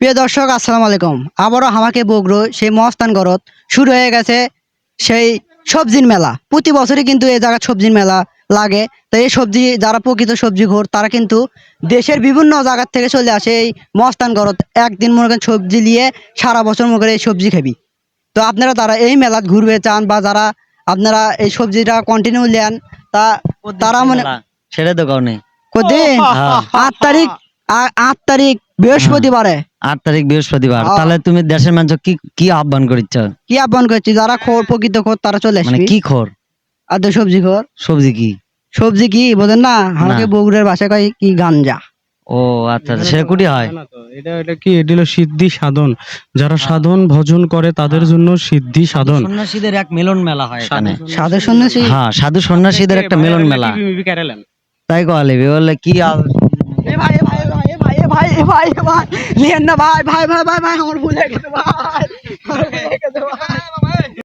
প্রিয় দর্শক আসসালামু আলাইকুম। আবারও আমাকে বগরো সেই মহস্থান গরত শুরু হয়ে গেছে সেই সবজির মেলা। প্রতি বছরই কিন্তু এই জায়গায় সবজির মেলা লাগে। তো এই সবজি যারা প্রকৃত সবজি ঘোর তারা কিন্তু দেশের বিভিন্ন জায়গার থেকে চলে আসে এই মহস্থান গরত একদিন মনে করেন সবজি নিয়ে সারা বছর মনে করে এই সবজি খাবি। তো আপনারা তারা এই মেলাত ঘুরবে চান বা যারা আপনারা এই সবজিটা কন্টিনিউ নেন তা তারা মনে সেটা তো কারণে কদিন? হ্যাঁ। আট তারিখ আট তারিখ। বৃহস্পতিবারে আট তারিখ বৃহস্পতিবার হ্যাঁ। তাহলে তুমি দেশের মানুষ কি কি আহ্বান করিচ্ছ কি আহ্বান করছি যারা খোর প্রকৃত খোর তারা চলে মানে আসবে কি খোর আর তো সবজি খোর সবজি কি সবজি কি বোঝেন না আমাকে বগুড়ের ভাষায় কয় কি গাঞ্জা ও আচ্ছা আচ্ছা সেটা কুটি হয় এটা এটা কি এটা হলো সিদ্ধি সাধন যারা সাধন ভজন করে তাদের জন্য সিদ্ধি সাধন সন্ন্যাসীদের এক মিলন মেলা হয় এখানে সাধু সন্ন্যাসী হ্যাঁ সাধু সন্ন্যাসীদের একটা মিলন মেলা তাই কলে বললে কি ভাই ভাই ভাই নিয়েন না ভাই ভাই ভাই ভাই ভাই আমার ভুল গেছে ভাই।